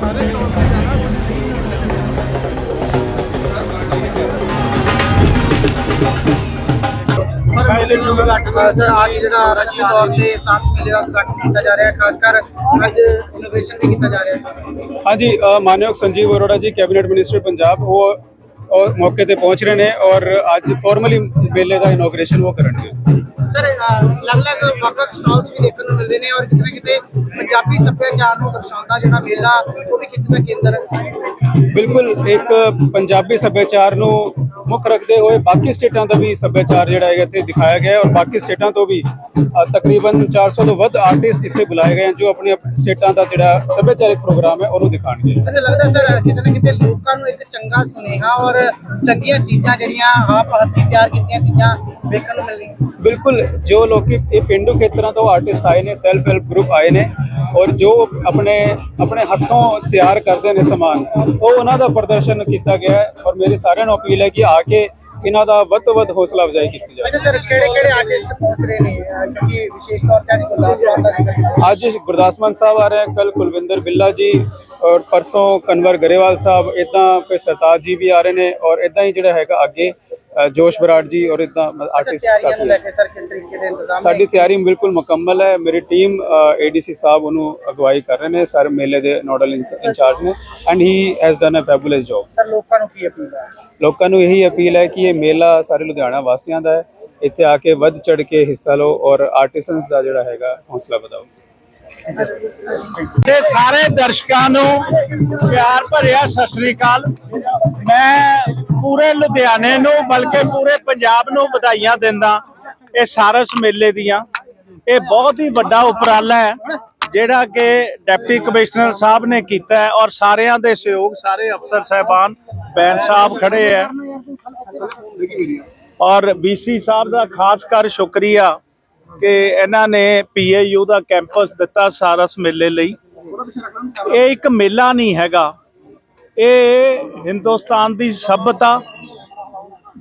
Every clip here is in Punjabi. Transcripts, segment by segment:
Parece ਸਰ ਅੱਜ ਜਿਹੜਾ ਰਸਮੀ ਤੌਰ ਤੇ ਸਾਰਸ ਮੇਲੇ ਦਾ ਉਦਘਾਟਨ ਕੀਤਾ ਜਾ ਰਿਹਾ ਹੈ ਖਾਸ ਕਰ ਅੱਜ ਇਨੋਵੇਸ਼ਨ ਵੀ ਕੀਤਾ ਜਾ ਰਿਹਾ ਹੈ। ਹਾਂਜੀ ਅ, ਮਾਨਯੋਗ ਸੰਜੀਵ ਅਰੋੜਾ ਜੀ ਕੈਬਨਿਟ ਮਿਨਿਸਟਰ ਪੰਜਾਬ ਉਹ ਉਹ ਮੌਕੇ ਤੇ ਪਹੁੰਚ ਰਹੇ ਨੇ ਔਰ ਅੱਜ ਫਾਰਮਲੀ ਮੇਲੇ ਦਾ ਇਨੋਗ੍ਰੇਸ਼ਨ ਉਹ ਕਰਨਗੇ। ਸਰ ਅਲੱਗ-ਅਲੱਗ ਵੱਖ-ਵੱਖ ਸਟਾਲਸ ਵੀ ਦੇਖਣ ਨੂੰ ਮਿਲਦੇ ਨੇ ਔਰ ਕਿਤੇ ਕਿਤੇ ਪੰਜਾਬੀ ਸੱਭਿਆਚਾਰ ਨੂੰ ਦਰਸਾਉਂਦਾ ਜਿਹੜਾ ਮੇਲਾ ਉਹ ਵੀ ਖਿੱਚ ਦਾ ਕੇਂਦਰ ਬਿਲਕੁਲ ਇੱਕ ਪੰਜਾਬੀ ਸੱਭਿਆਚਾਰ ਨੂੰ ਮੁੱਖ ਰੱਖਦੇ ਹੋਏ ਬਾਕੀ ਸਟੇਟਾਂ ਦਾ ਵੀ ਸੱਭਿਆਚਾਰ ਜਿਹੜਾ ਹੈਗਾ ਇੱਥੇ ਦਿਖਾਇਆ ਗਿਆ ਹੈ ਔਰ ਬਾਕੀ ਸਟੇਟਾਂ ਤੋਂ ਵੀ ਤਕਰੀਬਨ 400 ਤੋਂ ਵੱਧ ਆਰਟਿਸਟ ਇੱਥੇ ਬੁਲਾਏ ਗਏ ਹਨ ਜੋ ਆਪਣੀ ਆਪਣੀ ਸਟੇਟਾਂ ਦਾ ਜਿਹੜਾ ਸੱਭਿਆਚਾਰਿਕ ਪ੍ਰੋਗਰਾਮ ਹੈ ਉਹਨੂੰ ਦਿਖਾਣਗੇ ਮੈਨੂੰ ਲੱਗਦਾ ਸਰ ਕਿਤੇ ਨਾ ਕਿਤੇ ਲੋਕਾਂ ਨੂੰ ਇੱਕ ਚੰਗਾ ਸੁਨੇਹਾ ਔਰ ਚੰਗੀਆਂ ਚੀਜ਼ਾਂ ਜਿਹੜੀਆਂ ਆਪ ਹੱਥੀਂ ਤਿਆਰ ਕੀਤੀਆਂ ਚੀਜ਼ਾਂ ਵੇਖਣ ਨੂੰ ਮਿਲਣਗੀਆਂ। ਬਿਲਕੁਲ ਜੋ ਲੋਕੀ ਇਹ ਪਿੰਡੂ ਖੇਤਰਾਂ ਤੋਂ ਆਰਟਿਸਟ ਆਏ ਨੇ ਸੈਲਫ ਹੈਲਪ ਗਰੁੱਪ ਆਏ ਨੇ ਔਰ ਜੋ ਆਪਣੇ ਆਪਣੇ ਹੱਥੋਂ ਤਿਆਰ ਕਰਦੇ ਨੇ ਸਮਾਨ ਉਹ ਉਹਨਾਂ ਦਾ ਪ੍ਰਦਰਸ਼ਨ ਕੀਤਾ ਗਿਆ ਹੈ ਔਰ ਮੇਰੀ ਸਾਰਿਆਂ ਨੂੰ ਅਪੀਲ ਹੈ ਕਿ ਆ ਕੇ ਇਹਨਾਂ ਦਾ ਵੱਧ ਤੋਂ ਵੱਧ ਹੌਸਲਾ ਅਫਜ਼ਾਈ ਕੀਤੀ ਜਾਵੇ। ਅੱਛਾ ਸਰ ਕਿਹੜੇ ਕਿਹੜੇ ਆਰਟਿਸਟ ਪਹੁੰਚ ਰਹੇ ਨੇ? ਕਿਉਂਕਿ ਵਿਸ਼ੇਸ਼ ਤੌਰ ਤੇ ਗੁਰਦਾਸ ਮਾਨ ਦਾ ਜ਼ਿਕਰ ਅੱਜ ਗੁਰਦਾਸ ਮਾਨ ਸਾਹਿਬ ਆ ਰਹੇ ਹਨ ਕੱਲ ਕੁਲਵਿੰਦਰ ਬਿੱਲਾ ਜੀ ਔਰ ਪਰਸੋਂ ਕਨਵਰ ਗਰੇਵਾਲ ਸਾਹਿਬ ਇਦਾਂ ਫਿਰ ਸਰਤਾਜ ਜੀ ਵੀ ਆ ਰਹੇ ਨੇ ਔਰ ਇਦਾਂ ਹੀ ਜਿਹੜਾ ਹੈਗਾ ਅੱਗੇ ਜੋਸ਼ ਬਰਾੜ ਜੀ ਔਰ ਇਦਾਂ ਆਰਟਿਸਟ ਤਿਆਰੀਆਂ ਨੂੰ ਲੈ ਕੇ ਸਰ ਕਿਸ ਤਰੀਕੇ ਦੇ ਇੰਤਜ਼ਾਮ ਨੇ? ਸਾਡੀ ਤਿਆਰੀ ਬਿਲਕੁਲ ਮੁਕੰਮਲ ਹੈ। ਮੇਰੀ ਟੀਮ ਏਡੀਸੀ ਸਾਹਿਬ ਉਹਨੂੰ ਅਗਵਾਈ ਕਰ ਰਹੇ ਨੇ। ਸਾਰੇ ਮੇਲੇ ਦੇ ਨੋਡਲ ਇੰਚਾਰਜ ਨੇ and he has done a fabulous job sir ਲੋਕਾਂ ਨੂੰ ਕੀ ਅਪੀਲ ਹੈ? ਲੋਕਾਂ ਨੂੰ ਇਹੀ ਅਪੀਲ ਹੈ ਕਿ ਇਹ ਮੇਲਾ ਸਾਰੇ ਲੁਧਿਆਣਾ ਵਾਸੀਆਂ ਦਾ ਹੈ। ਇੱਥੇ ਆ ਕੇ ਵੱਧ ਚੜ ਕੇ ਹਿੱਸਾ ਲਓ ਔਰ ਆਰਟਿਸਨਸ ਦਾ ਜਿਹੜਾ ਹੈਗਾ ਹੌਸਲਾ ਵਧਾਓ। ਤੇ ਸਾਰੇ ਦਰਸ਼ਕਾਂ ਨੂੰ ਪਿਆਰ ਭਰਿਆ ਸਤਿ ਸ੍ਰੀ ਅਕਾਲ। ਮੈਂ ਪੂਰੇ ਲੁਧਿਆਣੇ ਨੂੰ, ਬਲਕਿ ਪੂਰੇ ਪੰਜਾਬ ਨੂੰ ਵਧਾਈਆਂ ਦਿੰਦਾ ਇਹ ਸਾਰਸ ਮੇਲੇ ਦੀਆਂ। ਇਹ ਬਹੁਤ ਹੀ ਵੱਡਾ ਉਪਰਾਲਾ ਹੈ, ਜਿਹੜਾ ਕਿ ਡਿਪਟੀ ਕਮਿਸ਼ਨਰ ਸਾਹਿਬ ਨੇ ਕੀਤਾ ਹੈ ਔਰ ਸਾਰਿਆਂ ਦੇ ਸਹਿਯੋਗ, ਸਾਰੇ ਅਫਸਰ ਸਹਿਬਾਨ ਬੈਨ ਸਾਹਿਬ ਖੜੇ ਹੈ। ਔਰ ਬੀਸੀ ਸਾਹਿਬ ਦਾ ਖਾਸ ਕਰ ਸ਼ੁਕਰੀਆ ਕਿ ਇਹਨਾਂ ਨੇ ਪੀਏਯੂ ਦਾ ਕੈਂਪਸ ਦਿੱਤਾ ਸਾਰਸ ਮੇਲੇ ਲਈ। ਇਹ ਇੱਕ ਮੇਲਾ ਨਹੀਂ ਹੈਗਾ ਇਹ ਹਿੰਦੁਸਤਾਨ ਦੀ ਸਭ్యਤਾ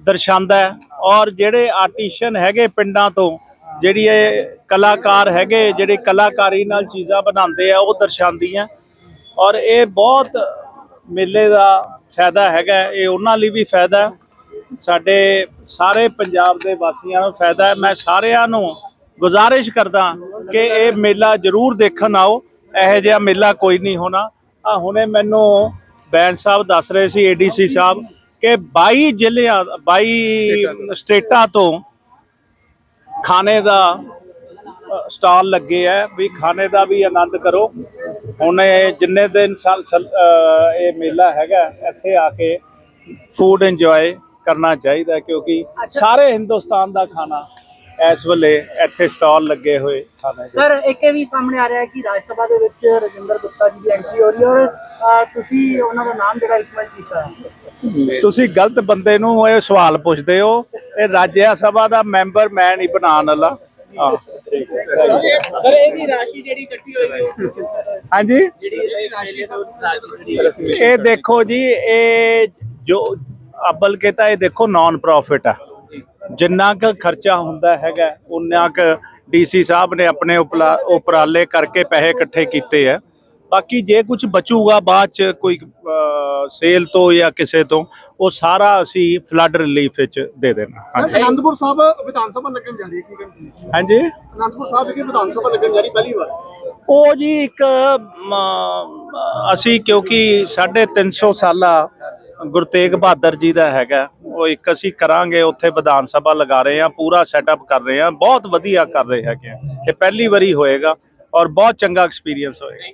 ਦਰਸਾਉਂਦਾ ਹੈ ਔਰ ਜਿਹੜੇ ਆਰਟੀਸ਼ਨ ਹੈਗੇ ਪਿੰਡਾਂ ਤੋਂ, ਜਿਹੜੀ ਇਹ ਕਲਾਕਾਰ ਹੈਗੇ, ਜਿਹੜੇ ਕਲਾਕਾਰੀ ਨਾਲ ਚੀਜ਼ਾਂ ਬਣਾਉਂਦੇ ਆ, ਉਹ ਦਰਸਾਉਂਦੀਆਂ। ਔਰ ਇਹ ਬਹੁਤ ਮੇਲੇ ਦਾ ਫਾਇਦਾ ਹੈਗਾ ਇਹ ਉਹਨਾਂ ਲਈ ਵੀ ਫਾਇਦਾ ਸਾਡੇ ਸਾਰੇ ਪੰਜਾਬ ਦੇ ਵਾਸੀਆਂ ਨੂੰ ਫਾਇਦਾ ਹੈ। ਮੈਂ ਸਾਰਿਆਂ ਨੂੰ ਗੁਜ਼ਾਰਿਸ਼ ਕਰਦਾ ਕਿ ਇਹ ਮੇਲਾ ਜ਼ਰੂਰ ਦੇਖਣ ਆਓ। ਇਹੋ ਜਿਹਾ ਮੇਲਾ ਕੋਈ ਨਹੀਂ ਹੋਣਾ। ਆ ਹੁਣੇ ਮੈਨੂੰ ਬੈਂਡ ਸਾਹਿਬ ਦੱਸ ਰਹੇ ਸੀ ਏਡੀਸੀ ਸਾਹਿਬ ਕਿ 22 ਜ਼ਿਲ੍ਹਿਆਂ 22 ਸਟੇਟਾਂ ਤੋਂ। ਖਾਣੇ ਦਾ ਸਟਾਲ ਲੱਗੇ ਆ ਵੀ ਖਾਣੇ ਦਾ ਵੀ ਆਨੰਦ ਕਰੋ। ਹੁਣ ਇਹ ਜਿੰਨੇ ਦਿਨ ਇਹ ਮੇਲਾ ਹੈਗਾ ਇੱਥੇ ਆ ਕੇ ਫੂਡ ਇੰਜੋਏ ਕਰਨਾ ਚਾਹੀਦਾ ਕਿਉਂਕਿ ਸਾਰੇ ਹਿੰਦੁਸਤਾਨ ਦਾ ਖਾਣਾ ਇਸ ਵੇਲੇ ਇੱਥੇ ਸਟਾਲ ਲੱਗੇ ਹੋਏ ਖਾਣੇ ਦੇ। ਸਰ ਇੱਕ ਇਹ ਵੀ ਸਾਹਮਣੇ ਆ ਰਿਹਾ ਹੈ ਕਿ ਰਾਜ ਸਭਾ ਦੇ ਵਿੱਚ ਰਜਿੰਦਰ ਗੁਪਤਾ ਜੀ ਦੀ ਐਂਟਰੀ ਹੋ ਰਹੀ ਹੈ ਔਰ ਤੁਸੀਂ ਉਹਨਾਂ ਦਾ ਨਾਮ ਜਿਹੜਾ ਰਿਕਮੈਂਡ ਕੀਤਾ ਹੈ। ਤੁਸੀਂ ਗਲਤ ਬੰਦੇ ਨੂੰ ਇਹ ਸਵਾਲ ਪੁੱਛਦੇ ਹੋ। ਇਹ ਰਾਜ ਸਭਾ ਦਾ ਮੈਂਬਰ ਮੈਂ ਨਹੀਂ ਬਣਾਉਣ ਵਾਲਾ। ਹਾਂ। ਠੀਕ ਹੈ ਸਰ ਇਹ ਵੀ ਰਾਸ਼ੀ ਜਿਹੜੀ ਇਕੱਠੀ ਹੋਏਗੀ ਹਾਂਜੀ? ਜਿਹੜੀ ਇਹ ਰਾਸ਼ੀ ਰਾਸ਼ੀ ਇਹ ਦੇਖੋ ਜੀ ਇਹ ਜੋ ਅਬਲ ਕੇ ਤਾਂ ਇਹ ਦੇਖੋ ਨਾਨ ਪ੍ਰੋਫਿਟ ਆ। ਜਿੰਨਾ ਕੁ ਖਰਚਾ ਹੁੰਦਾ ਹੈਗਾ ਉਨਾ ਕੁ ਡੀਸੀ ਸਾਹਿਬ ਨੇ ਆਪਣੇ ਉਪਰਾਲੇ ਕਰਕੇ ਪੈਸੇ ਇਕੱਠੇ ਕੀਤੇ ਆ। ਬਾਕੀ ਜੇ ਕੁਝ ਬਚੂਗਾ ਬਾਅਦ ਚ ਕੋਈ ਸੇਲ ਤੋਂ ਜਾਂ ਕਿਸੇ ਤੋਂ ਉਹ ਸਾਰਾ ਅਸੀਂ ਫਲੱਡ ਰਿਲੀਫ ਵਿੱਚ ਦੇ ਦੇਣਾ। ਹਾਂਜੀ। ਅਨੰਦਪੁਰ ਸਾਹਿਬ ਵਿਧਾਨ ਸਭਾ ਲੱਗਣ ਜਾ ਰਹੀ ਹੈ ਹਾਂਜੀ। ਅਨੰਦਪੁਰ ਸਾਹਿਬ ਵਿਖੇ ਵਿਧਾਨ ਸਭਾ ਲੱਗਣ ਜਾ ਰਹੀ ਪਹਿਲੀ ਵਾਰ। ਉਹ ਜੀ ਇੱਕ ਅਸੀਂ ਕਿਉਂਕਿ 350 ਸਾਲਾ ਗੁਰੂ ਤੇਗ ਬਹਾਦਰ ਜੀ ਦਾ ਹੈਗਾ। ਉਹ ਇੱਕ ਅਸੀਂ ਕਰਾਂਗੇ ਉੱਥੇ ਵਿਧਾਨ ਸਭਾ ਲਗਾ ਰਹੇ ਹਾਂ ਪੂਰਾ ਸੈਟਅਪ ਕਰ ਰਹੇ ਹਾਂ ਬਹੁਤ ਵਧੀਆ ਕਰ ਰਹੇ ਹੈਗੇ ਆ। ਇਹ ਪਹਿਲੀ ਵਾਰੀ ਹੋਏਗਾ ਔਰ ਬਹੁਤ ਚੰਗਾ ਐਕਸਪੀਰੀਅੰਸ ਹੋਏਗਾ।